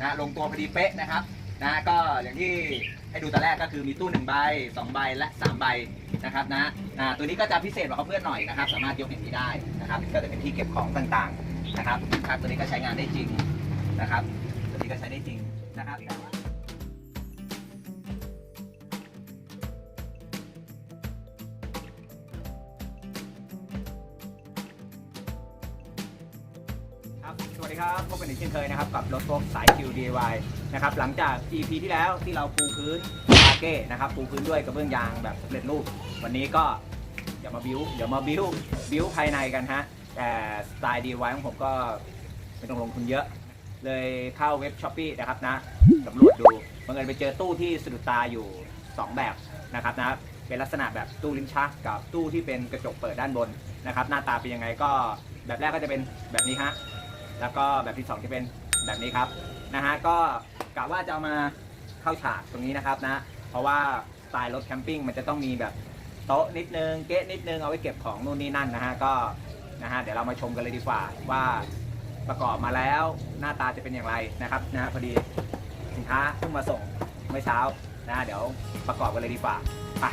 นะลงตัวพอดีเป๊ะนะครับนะก็อย่างที่ให้ดูตอนแรกก็คือมีตู้หนึ่งใบสองใบและสามใบนะครับนะนะตัวนี้ก็จะพิเศษกว่าเขาเพื่อนหน่อยนะครับ สามารถยกอย่างนี้ได้นะครับก็จะเป็นที่เก็บของต่างๆนะครับครับตัวนี้ก็ใช้งานได้จริงนะครับตัวนี้ก็ใช้ได้จริงนะครับ สวัสดีครับ พบกันอีกเช่นเคยนะครับกับรถพวกสาย QDIY นะครับหลังจาก EP ที่แล้วที่เราปูพื้นปาเก้นะครับปูพื้นด้วยกระเบื้องยางแบบสำเร็จรูป วันนี้ก็เดี๋ยวมาบิ้วเดี๋ยวมาบิ้วบิ้วภายในกันฮะแต่สไตล์ DIY ของผมก็ไม่ต้องลงทุนเยอะ เลยเข้าเว็บช้อปปีนะครับนะสำรวจดูบังเอิญไปเจอตู้ที่สะดุดตาอยู่ 2 แบบนะครับนะเป็นลักษณะแบบตู้ลิ้นชักกับตู้ที่เป็นกระจกเปิดด้านบนนะครับหน้าตาเป็นยังไงก็แบบแรกก็จะเป็นแบบนี้ฮะ แล้วก็แบบที่ 2 จะเป็นแบบนี้ครับนะฮะก็กะว่าจะเอามาเข้าฉากตรงนี้นะครับนะ เพราะว่าสไตล์รถแคมปิ้งมันจะต้องมีแบบโต๊ะนิดนึงเก๊ะนิดนึงเอาไว้เก็บของนู่นนี่นั่นนะฮะก็นะฮะเดี๋ยวเรามาชมกันเลยดีกว่าว่าประกอบมาแล้วหน้าตาจะเป็นอย่างไรนะครับนะฮะพอดีสินค้าเพิ่งมาส่งเมื่อเช้านะฮะเดี๋ยวประกอบกันเลยดีกว่าไป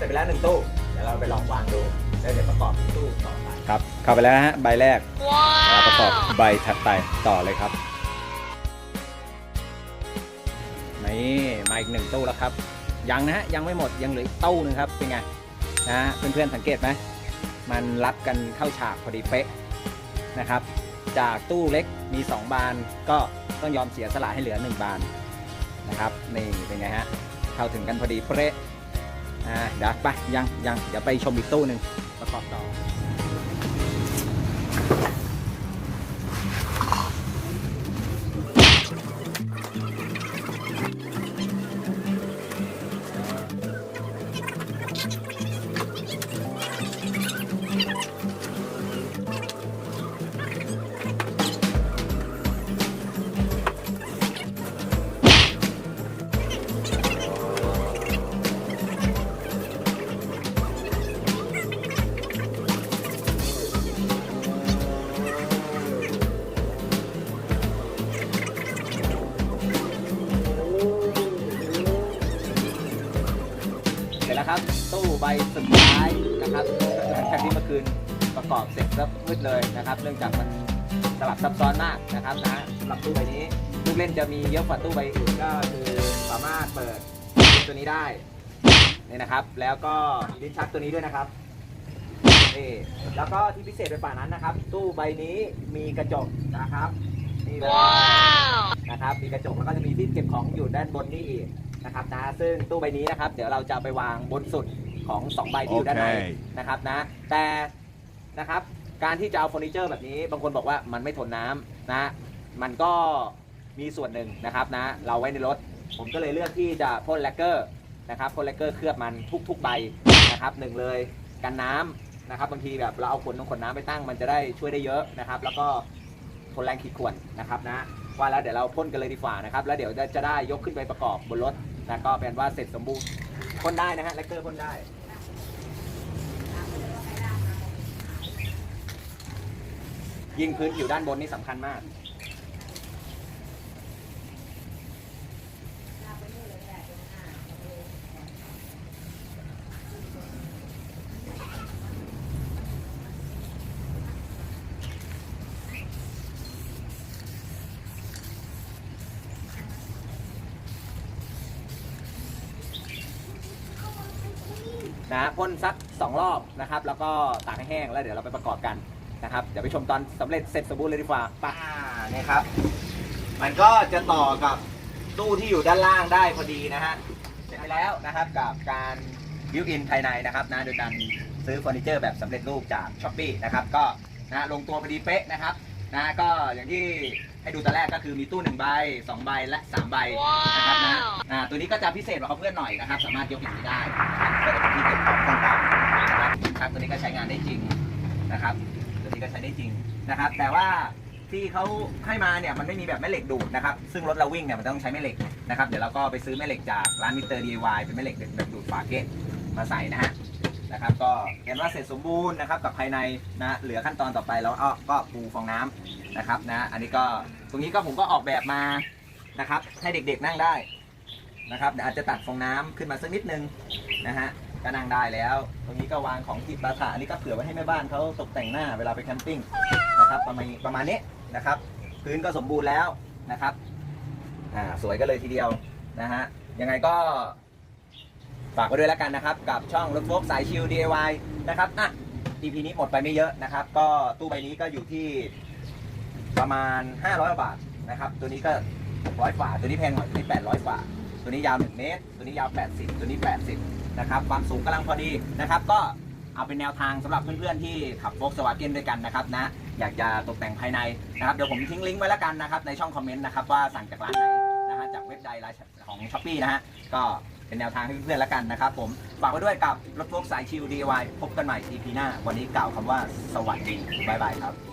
สร็จไปแล้วหนึ่งตู้ เดี๋ยวเราไปลองวางดูแล้วเดี๋ยวประกอบตู้ต่อไปครับเข้าไปแล้วนะฮะใบแรกแล้วประกอบใบถัดไปต่อเลยครับนี่มาอีกหนึ่งตู้แล้วครับ ยังนะฮะยังไม่หมดยังเหลืออีกตู้หนึงครับเป็นไงนะฮะเพื่อนๆสังเกตไหมมันรับกันเข้าฉากพอดีเป๊ะนะครับ จากตู้เล็กมี 2 บานก็ต้องยอมเสียสละให้เหลือ 1 บานนะครับนี่เป็นไงฮะเข้าถึงกันพอดีเป๊ะ อ่าเดี๋ยวไปยังยังเดี๋ยวไปชมอีกตู้หนึ่งประกอบต่อ ครับ ตู้ใบสุดท้ายนะครับหลังจากที่เมื่อคืนประกอบเสร็จแล้วมืดเลยนะครับ เนื่องจากมันสลับซับซ้อนมากนะครับนะสำหรับตู้ใบนี้ลูกเล่นจะมีเยอะกว่าตู้ใบอื่นก็คือสามารถเปิดตัวนี้ได้นี่นะครับ แล้วก็มีลิ้นชักตัวนี้ด้วยนะครับนี่แล้วก็ที่พิเศษไปกว่านั้นนะครับ ตู้ใบนี้มีกระจกนะครับนี่เลยนะครับมีกระจกแล้วก็จะมีที่เก็บของอยู่ด้านบนนี่อีก นะครับนะซึ่งตู้ใบนี้นะครับเดี๋ยวเราจะไปวางบนสุดของ2ใบที่อยู่ด้านในโอเค นะครับนะแต่นะครับการที่จะเอาเฟอร์นิเจอร์แบบนี้ บางคนบอกว่ามันไม่ทนน้ำนะมันก็มีส่วนหนึ่งนะครับนะเราไว้ในรถ ผมก็เลยเลือกที่จะพ่นแลกเกอร์นะครับพ่นแลกเกอร์เคลือบมันทุกๆใบนะครับหนึ่งเลยกันน้ำนะครับบางทีแบบเราเอาขนน้องขนน้ำไปตั้งมันจะได้ช่วยได้เยอะนะครับ แล้วก็ทนแรงขีดข่วนนะครับนะว่าแล้วเดี๋ยวเราพ่นกันเลยดีกว่านะครับแล้วเดี๋ยวจะได้ยกขึ้นไปประกอบบนรถ นะก็เป็นว่าเสร็จสมบูรณ์พ่นได้นะฮะแลกเกอร์พ่นได้ยิงพื้นผิวด้านบนนี่สำคัญมาก นะพ่นสักสองรอบนะครับ แล้วก็ตากให้แห้งแล้วเดี๋ยวเราไปประกอบกันนะครับเดี๋ยวไปชมตอนสำเร็จเสร็จสมบูรณ์เลยดีกว่าไปอ่าเนี่ยครับ มันก็จะต่อกับตู้ที่อยู่ด้านล่างได้พอดีนะฮะ เสร็จไปแล้วนะครับกับการบิวอินภายในนะครับนะโดยการซื้อเฟอร์นิเจอร์แบบสำเร็จรูปจากช้อปปีนะครับก็นะลงตัวพอดีเป๊ะนะครับ นะก็อย่างที่ให้ดูตอนแรกก็คือมีตู้1ใบ2ใบและ3ใบนะครับนะอ่าตัวนี้ก็จะพิเศษกว่าเขาเพื่อนหน่อยนะครับ สามารถยกอย่างนี้ได้นะครับก็จะเป็นที่เก็บของต่างๆนะครับครับตัวนี้ก็ใช้งานได้จริงนะครับ ตัวนี้ก็ใช้ได้จริงนะครับ แต่ว่าที่เขาให้มาเนี่ยมันไม่มีแบบแม่เหล็กดูดนะครับ ซึ่งรถเราวิ่งเนี่ยมันต้องใช้แม่เหล็กนะครับ เดี๋ยวเราก็ไปซื้อแม่เหล็กจากร้านมิสเตอร์ DIY เป็นแม่เหล็กแบบดูดฝาเกตมาใส่นะฮะ นะครับก็เห็นว่าเสร็จสมบูรณ์นะครับกับภายในนะเหลือขั้นตอนต่อไปแล้วก็ปูฟองน้ำนะครับนะอันนี้ก็ตรงนี้ก็ผมก็ออกแบบมานะครับให้เด็กๆนั่งได้นะครับเดี๋ยวอาจจะตัดฟองน้ำขึ้นมาสักนิดนึงนะฮะก็นั่งได้แล้ว ตรงนี้ก็วางของจิบราถาอันนี้ก็เผื่อไว้ให้แม่บ้านเขาตกแต่งหน้าเวลาไปแคมปิ้งนะครับประมาณประมาณนี้นะครับพื้นก็สมบูรณ์แล้วนะครับอ่าสวยกันเลยทีเดียวนะฮะยังไงก็ ฝากไว้ด้วยแล้วกันนะครับ กับช่องรถโฟกสายชิล DIY นะครับอะ EP นี้หมดไปไม่เยอะนะครับ ก็ตู้ใบนี้ก็อยู่ที่ประมาณ 500 บาทนะครับ ตัวนี้ก็600ฝ่าตัวนี้แพงหน่อยตัวนี้ 800ฝ่าตัวนี้ยาว 1 เมตร ตัวนี้ยาว 80 ตัวนี้ 80 นะครับ ความสูงกำลังพอดีนะครับ ก็เอาเป็นแนวทางสำหรับเพื่อนๆที่ขับ Volkswagen ด้วยกันนะครับนะ อยากจะตกแต่งภายในนะครับ เดี๋ยวผมทิ้งลิงก์ไว้แล้วกันนะครับในช่องคอมเมนต์นะครับว่าสั่งจากร้านไหนนะฮะจากเว็บใดไลน์ของ s h อ p e e นะฮะก็ เป็นแนวทางให้เพื่อนๆแล้วกันนะครับผมฝากไว้ด้วยกับรถพวกสายชิล DIY พบกันใหม่ EP หน้า วันนี้กล่าวคำว่าสวัสดีบ๊ายบายครับ